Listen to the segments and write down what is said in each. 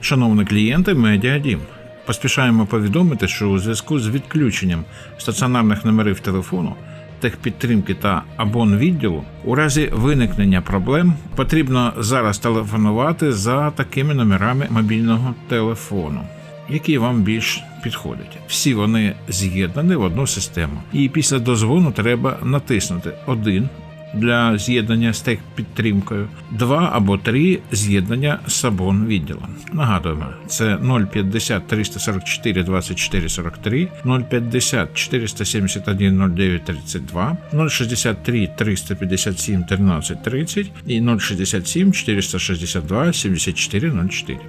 Шановні клієнти Медіадім, поспішаємо повідомити, що у зв'язку з відключенням стаціонарних номерів телефону, техпідтримки та абонвідділу, у разі виникнення проблем потрібно зараз телефонувати за такими номерами мобільного телефону, які вам більш підходять. Всі вони з'єднані в одну систему. І після дозвону треба натиснути один для з'єднання з техпідтримкою, два або три з'єднання з сабон відділом. Нагадуємо, це 050 344 24 43, 050 471 09 32, 063 357 13 30 і 067 462 74 04.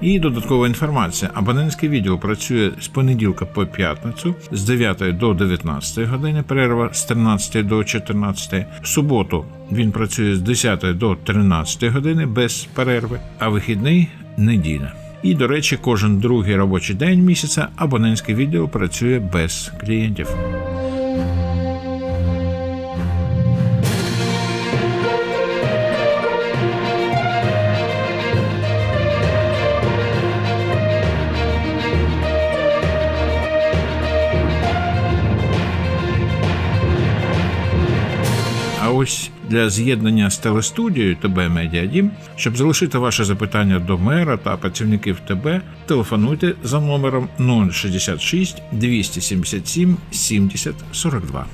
І додаткова інформація. Абонентський відділ працює з понеділка по п'ятницю з 9 до 19 години, перерва з 13 до 14. В суботу він працює з 10 до 13 години без перерви, а вихідний неділя. І, до речі, кожен другий робочий день місяця абонентський відділ працює без клієнтів. Ось для з'єднання з телестудією ТБ Медіадім, щоб залишити ваше запитання до мера та працівників ТБ, телефонуйте за номером 066 277 70 42.